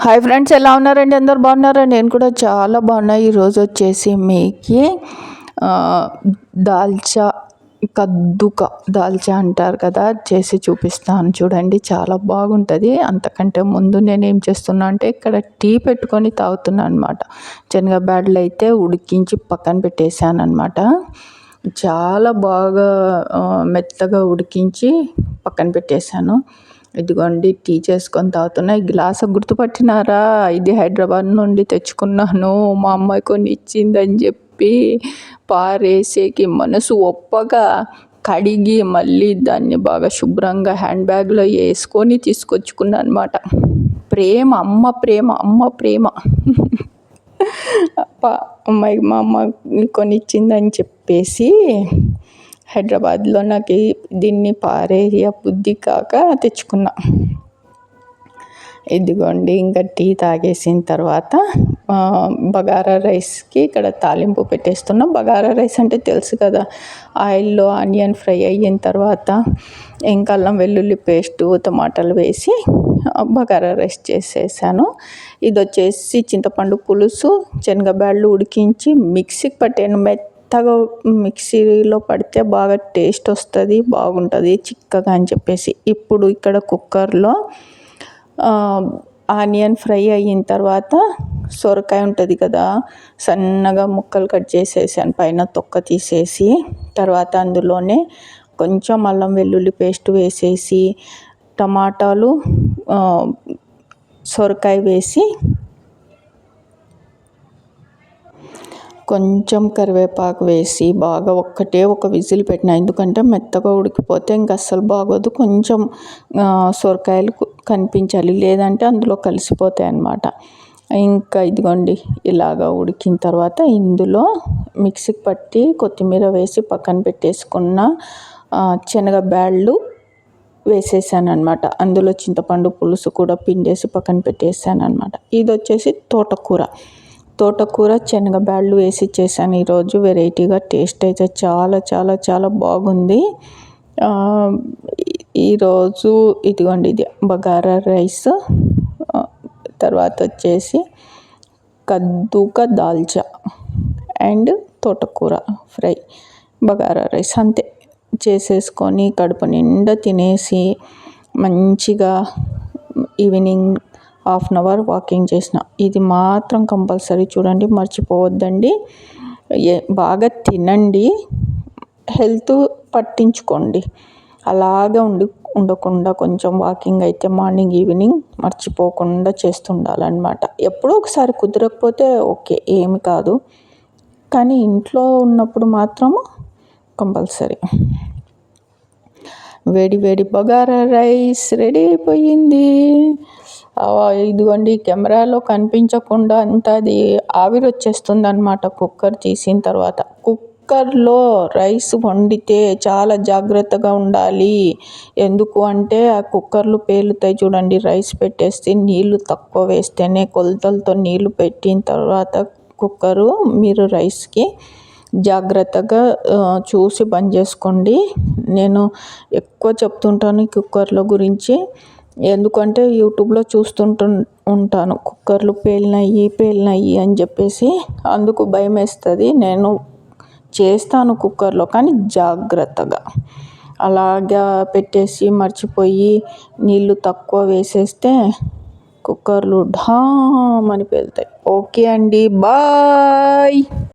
Hi friends ఎలా ఉన్నారండి? అందరు బాగున్నారా? నేను కూడా చాలా బాగున్నా. ఈరోజు వచ్చేసి మీకు దాల్చా కద్దుక దాల్చా అంటారు కదా చేసి చూపిస్తాను. చూడండి చాలా బాగుంటుంది. అంతకంటే ముందు నేను ఏం చేస్తున్నా అంటే ఇక్కడ టీ పెట్టుకొని తాగుతున్నాను అనమాట శనగ బ్యాడ్లు అయితే ఉడికించి పక్కన పెట్టేశాను అనమాట చాలా బాగా మెత్తగా ఉడికించి పక్కన పెట్టేశాను. ఇదిగోండి టీ చేసుకొని తాగుతున్నా. ఈ గ్లాస్ గుర్తుపట్టినారా? ఇది హైదరాబాద్ నుండి తెచ్చుకున్నాను. మా అమ్మాయి కొన్ని ఇచ్చిందని చెప్పి పారేసేకి మనసు ఒప్పగా కడిగి మళ్ళీ దాన్ని బాగా శుభ్రంగా హ్యాండ్ బ్యాగ్లో వేసుకొని తీసుకొచ్చుకున్నాను అనమాట ప్రేమ అమ్మ ప్రేమ అమ్మ ప్రేమ. అమ్మాయి మా అమ్మ కొనిచ్చిందని చెప్పేసి హైదరాబాద్లో నాకు దీన్ని పారేయ బుద్ధి కాక తెచ్చుకున్నా. ఇదిగోండి ఇంకా టీ తాగేసిన తర్వాత బగారా రైస్కి ఇక్కడ తాలింపు పెట్టేస్తున్నాం. బగారా రైస్ అంటే తెలుసు కదా ఆయిల్లో ఆనియన్ ఫ్రై అయిన తర్వాత ఇంకా అల్లం వెల్లుల్లి పేస్టు టమాటాలు వేసి బగారా రైస్ చేసేసాను. ఇది వచ్చేసి చింతపండు పులుసు శనగబ్యాళ్ళు ఉడికించి మిక్సీకి పట్టాను మెత్త మెత్తగా మిక్సీలో పడితే బాగా టేస్ట్ వస్తుంది బాగుంటుంది చిక్కగా అని చెప్పేసి. ఇప్పుడు ఇక్కడ కుక్కర్లో ఆనియన్ ఫ్రై అయిన తర్వాత సొరకాయ ఉంటుంది కదా సన్నగా ముక్కలు కట్ చేసేసాను పైన తొక్క తీసేసి తర్వాత అందులోనే కొంచెం అల్లం వెల్లుల్లి పేస్ట్ వేసేసి టమాటాలు సొరకాయ వేసి కొంచెం కరివేపాకు వేసి బాగా ఒక్కటే ఒక విజిల్ పెట్టిన ఎందుకంటే మెత్తగా ఉడికిపోతే ఇంక అస్సలు బాగోదు. కొంచెం సొరకాయలు కనిపించాలి లేదంటే అందులో కలిసిపోతాయి అన్నమాట. ఇంకా ఇదిగోండి ఇలాగా ఉడికిన తర్వాత ఇందులో మిక్సీకి పట్టి కొత్తిమీర వేసి పక్కన పెట్టేసుకున్న శనగ బ్యాళ్ళు వేసేసాను అనమాట అందులో చింతపండు పులుసు కూడా పిండేసి పక్కన పెట్టేసాను అనమాట ఇది వచ్చేసి తోటకూర. తోటకూర శనగ బ్యాళ్ళు వేసి చేశాను. ఈరోజు వెరైటీగా టేస్ట్ అయితే చాలా చాలా చాలా బాగుంది. ఈరోజు ఇదిగోండి ఇది బగారా రైస్. తర్వాత వచ్చేసి కద్దుక దాల్చా అండ్ తోటకూర ఫ్రై బగారా రైస్. అంతే చేసేసుకొని కడుపు నిండా తినేసి మంచిగా evening half an hour walking చేసిన. ఇది మాత్రం కంపల్సరీ చూడండి మర్చిపోవద్దండి. బాగా తినండి. హెల్త్ పట్టించుకోండి. అలాగే ఉండి ఉండకుండా కొంచెం వాకింగ్ అయితే మార్నింగ్ ఈవినింగ్ మర్చిపోకుండా చేస్తుండాలన్నమాట. ఎప్పుడో ఒకసారి కుదరకపోతే ఓకే ఏమి కాదు. కానీ ఇంట్లో ఉన్నప్పుడు మాత్రము కంపల్సరీ. వేడి వేడి బగారా రైస్ రెడీ అయిపోయింది. ఇదిగోండి కెమెరాలో కనిపించకుండా అంత అది ఆవిరి వచ్చేస్తుంది అనమాట కుక్కర్ తీసిన తర్వాత కుక్కర్లో రైస్ వండితే చాలా జాగ్రత్తగా ఉండాలి. ఎందుకు అంటే ఆ కుక్కర్లు పేలుతాయి చూడండి. రైస్ పెట్టేస్తే నీళ్ళు తక్కువ వేస్తేనే కొలతలతో నీళ్ళు పెట్టిన తర్వాత కుక్కరు మీరు రైస్కి జాగ్రత్తగా చూసి బంద్ చేసుకోండి. నేను ఎక్కువ చెప్తుంటాను కుక్కర్ల గురించి. ఎందుకంటే యూట్యూబ్లో చూస్తుంటు ఉంటాను. కుక్కర్లు పేలినాయి పేలినాయి అని చెప్పేసి అందుకు భయం వేస్తుంది నేను చేస్తాను కుక్కర్లో కానీ జాగ్రత్తగా. అలాగా పెట్టేసి మర్చిపోయి నీళ్ళు తక్కువ వేసేస్తే కుక్కర్లు ఢామ్ అని పేలుతాయి. ఓకే అండి. బాయ్!